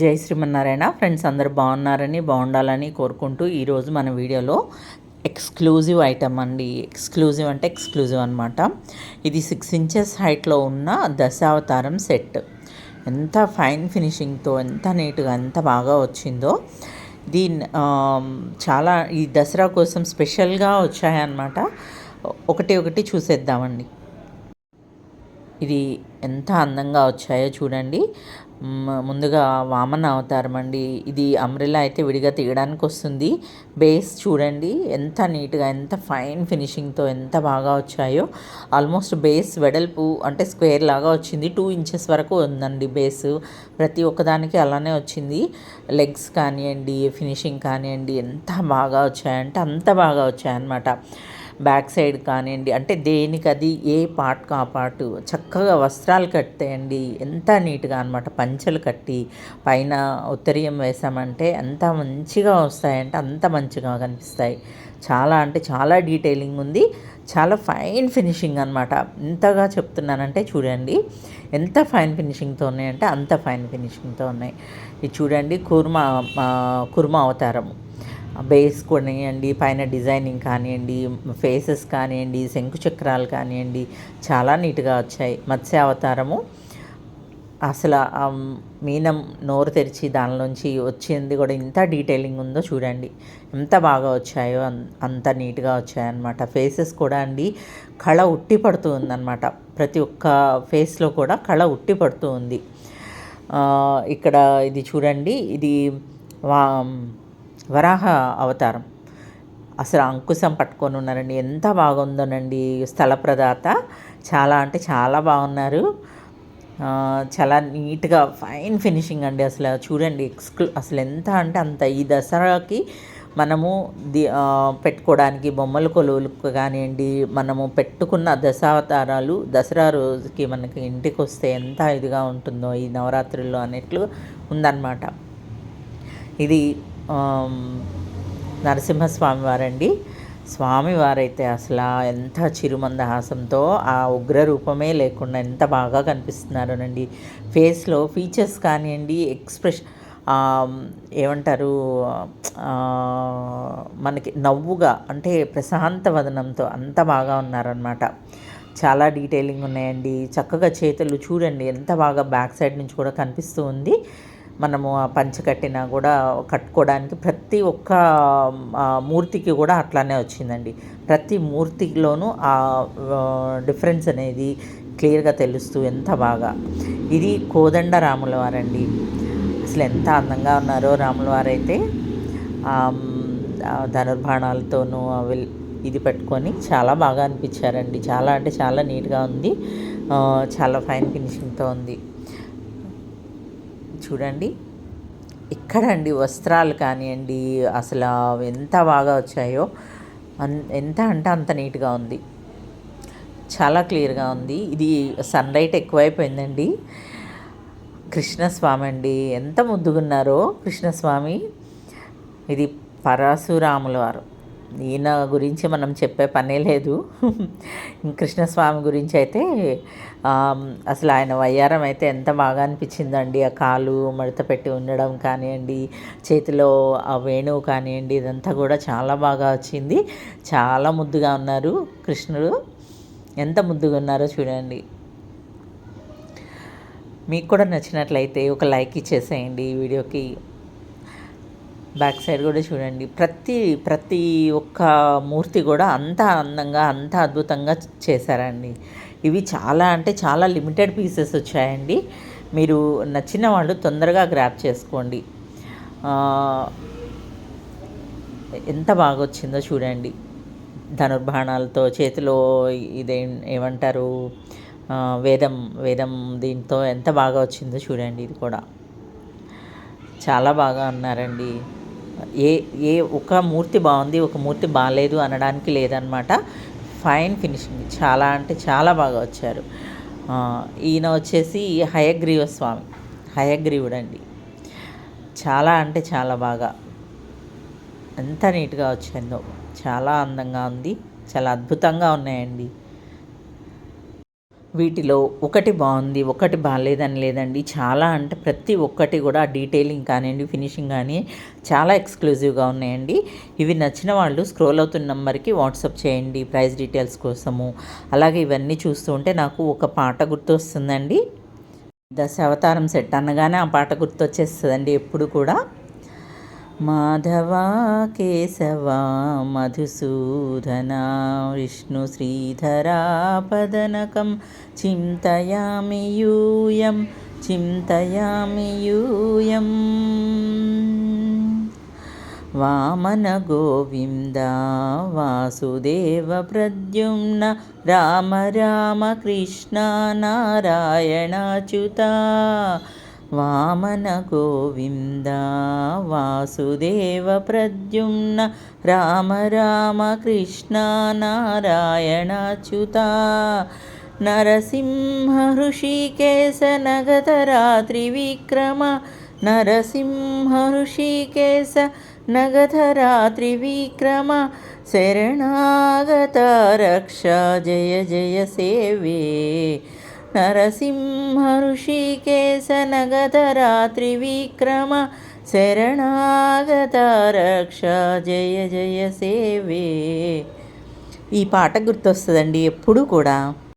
జై శ్రీమన్నారాయణ. ఫ్రెండ్స్ అందరు బాగున్నారని బాగుండాలని కోరుకుంటూ ఈరోజు మన వీడియోలో ఎక్స్క్లూజివ్ ఐటమ్ అండి. ఎక్స్క్లూజివ్ అంటే ఎక్స్క్లూజివ్ అనమాట ఇది సిక్స్ ఇంచెస్ హైట్లో ఉన్న దశావతారం సెట్. ఎంత ఫైన్ ఫినిషింగ్తో ఎంత నీట్గా ఎంత బాగా వచ్చిందో. దీని చాలా ఈ దసరా కోసం స్పెషల్గా వచ్చాయన్నమాట. ఒకటి ఒకటి చూసేద్దామండి. ఇది ఎంత అందంగా వచ్చాయో చూడండి. ముందుగా వామన అవతారం అండి. ఇది అంబ్రెలా అయితే విడిగా తీయడానికి వస్తుంది. బేస్ చూడండి ఎంత నీట్గా ఎంత ఫైన్ ఫినిషింగ్తో ఎంత బాగా వచ్చాయో. ఆల్మోస్ట్ బేస్ వెడల్పు అంటే స్క్వేర్ లాగా వచ్చింది. టూ ఇంచెస్ వరకు ఉందండి బేస్ ప్రతి ఒక్కదానికి అలానే వచ్చింది. లెగ్స్ కానివ్వండి ఫినిషింగ్ కానివ్వండి ఎంత బాగా వచ్చాయంటే అంత బాగా వచ్చాయన్నమాట. బ్యాక్ సైడ్ కానివ్వండి అంటే దేనికి అది ఏ పార్ట్ ఆ పార్ట్ చక్కగా వస్త్రాలు కట్టాయండి. ఎంత నీట్గా అనమాట పంచలు కట్టి పైన ఉత్తరీయం వేసామంటే ఎంత మంచిగా వస్తాయంటే అంత మంచిగా కనిపిస్తాయి. చాలా అంటే చాలా డీటెయిలింగ్ ఉంది. చాలా ఫైన్ ఫినిషింగ్ అనమాట ఎంతగా చెప్తున్నానంటే చూడండి ఎంత ఫైన్ ఫినిషింగ్తో ఉన్నాయంటే అంత ఫైన్ ఫినిషింగ్తో ఉన్నాయి. ఇది చూడండి కుర్మా కుర్మా అవతారము బేస్ కొనియండి పైన డిజైనింగ్ కానివ్వండి ఫేసెస్ కానివ్వండి శంకు చక్రాలు కానివ్వండి చాలా నీట్గా వచ్చాయి. మత్స్య అవతారము అసలు మీనం నోరు తెరిచి దానిలోంచి వచ్చింది కూడా ఇంత డీటెయిలింగ్ ఉందో చూడండి. ఎంత బాగా వచ్చాయో అంత నీట్గా వచ్చాయన్నమాట. ఫేసెస్ కూడా అండి కళ ఉట్టి పడుతూ ఉందన్నమాట. ప్రతి ఒక్క ఫేస్లో కూడా కళ ఉట్టి పడుతూ ఉంది. ఇక్కడ ఇది చూడండి ఇది వా వరాహ అవతారం. అసలు అంకుశం పట్టుకొని ఉన్నారండి. ఎంత బాగుందోనండి. స్థలప్రదాత చాలా అంటే చాలా బాగున్నారు. చాలా నీట్గా ఫైన్ ఫినిషింగ్ అండి అసలు. చూడండి ఎక్స్క్లూ అసలు ఎంత అంటే అంత ఈ దసరాకి మనము ది పెట్టుకోవడానికి బొమ్మల కొలువులకు కానివ్వండి మనము పెట్టుకున్న దశావతారాలు దసరా రోజుకి మనకి ఇంటికి వస్తే ఎంత ఇదిగా ఉంటుందో ఈ నవరాత్రుల్లో అన్నట్లు ఉందన్నమాట. ఇది నరసింహస్వామి వారండి స్వామివారైతే అసలు ఎంత చిరుమందహాసంతో ఆ ఉగ్ర రూపమే లేకుండా ఎంత బాగా కనిపిస్తున్నారోనండి. ఫేస్లో ఫీచర్స్ కానివ్వండి ఎక్స్ప్రెషన్ ఏమంటారు మనకి నవ్వుగా అంటే ప్రశాంత వదనంతో అంత బాగా ఉన్నారనమాట. చాలా డీటెయిలింగ్ ఉన్నాయండి. చక్కగా చేతులు చూడండి ఎంత బాగా బ్యాక్ సైడ్ నుంచి కూడా కనిపిస్తూ ఉంది. మనము ఆ పంచ కట్టినా కూడా కట్టుకోవడానికి ప్రతి ఒక్క మూర్తికి కూడా అట్లానే వచ్చిందండి. ప్రతి మూర్తిలోనూ ఆ డిఫరెన్స్ అనేది క్లియర్గా తెలుస్తూ ఎంత బాగా. ఇది కోదండ రాముల వారండి. అసలు ఎంత అందంగా ఉన్నారో రాముల వారైతే. ధనుర్బాణాలతోనూ ఇది పెట్టుకొని చాలా బాగా అనిపించారండి. చాలా అంటే చాలా నీట్గా ఉంది. చాలా ఫైన్ ఫినిషింగ్తో ఉంది. చూడండి. ఎక్కడండి వస్త్రాలు కానివ్వండి అసలు ఎంత బాగా వచ్చాయో ఎంత అంటే అంత నీట్గా ఉంది. చాలా క్లియర్గా ఉంది. ఇది సన్ లైట్ ఎక్కువైపోయిందండి. కృష్ణస్వామి అండి. ఎంత ముద్దుగున్నారో కృష్ణస్వామి. ఇది పరశురాముల వారు. ఈయన గురించి మనం చెప్పే పనే లేదు. కృష్ణస్వామి గురించి అయితే అసలు ఆయన వయ్యారం అయితే ఎంత బాగా అనిపించిందండి. ఆ కాలు మడత పెట్టి ఉండడం కానివ్వండి చేతిలో ఆ వేణువు కానివ్వండి ఇదంతా కూడా చాలా బాగా వచ్చింది. చాలా ముద్దుగా ఉన్నారు కృష్ణుడు. ఎంత ముద్దుగా ఉన్నారో చూడండి. మీకు కూడా నచ్చినట్లయితే ఒక లైక్ ఇచ్చేసేయండి ఈ వీడియోకి. బ్యాక్ సైడ్ కూడా చూడండి. ప్రతి ప్రతి ఒక్క మూర్తి కూడా అంత అందంగా అంత అద్భుతంగా చేశారండి. ఇవి చాలా అంటే చాలా లిమిటెడ్ పీసెస్ వచ్చాయండి. మీరు నచ్చిన వాళ్ళు తొందరగా గ్రాప్ చేసుకోండి. ఎంత బాగా వచ్చిందో చూడండి. ధనుర్బాణాలతో చేతిలో ఇదే ఏమంటారు? వేదం వేదం దీంతో ఎంత బాగా వచ్చిందో చూడండి ఇది కూడా. చాలా బాగా ఉన్నారండి ఏ ఏ ఒక మూర్తి బాగుంది ఒక మూర్తి బాగాలేదు అనడానికి లేదనమాట ఫైన్ ఫినిషింగ్ చాలా అంటే చాలా బాగా వచ్చారు. ఈయన వచ్చేసి హయగ్రీవ స్వామి హయగ్రీవుడు అండి చాలా అంటే చాలా బాగా. ఎంత నీట్గా వచ్చిందో. చాలా అందంగా ఉంది. చాలా అద్భుతంగా ఉన్నాయండి. వీటిలో ఒకటి బాగుంది ఒకటి బాగాలేదని లేదండి. చాలా అంటే ప్రతి ఒక్కటి కూడా డీటెయిలింగ్ కానివ్వండి ఫినిషింగ్ కానీ చాలా ఎక్స్క్లూజివ్గా ఉన్నాయండి. ఇవి నచ్చిన వాళ్ళు స్క్రోల్ అవుతున్న నెంబర్కి వాట్సాప్ చేయండి ప్రైస్ డీటెయిల్స్ కోసము. అలాగే ఇవన్నీ చూస్తూ ఉంటే నాకు ఒక పాట గుర్తు వస్తుందండి దశావతారం సెట్ అనగానే ఆ పాట గుర్తొచ్చేస్తుందండి ఎప్పుడు కూడా. మాధవా కేశవా మధుసూదన విష్ణు శ్రీధరా పదనకం చింతయామి యూయం చింతయామి యూయం. వామన గోవింద వాసుదేవ ప్రద్యుమ్న వామన గోవింద వాసుదేవ ప్రద్యుమ్న రామ రామ కృష్ణ నారాయణాచ్యుత నరసింహ హృషికేశ నగధరాత్రి విక్రమ నరసింహ హృషికేశ నగధరాత్రి విక్రమ శరణాగత రక్ష జయ జయ సేవే. నరసింహ ఋషికేశ నగధరాత్రి విక్రమ శరణాగత రక్ష జయ జయ సేవే ఈ పాట గుర్తొస్తుందండి ఎప్పుడు కూడా.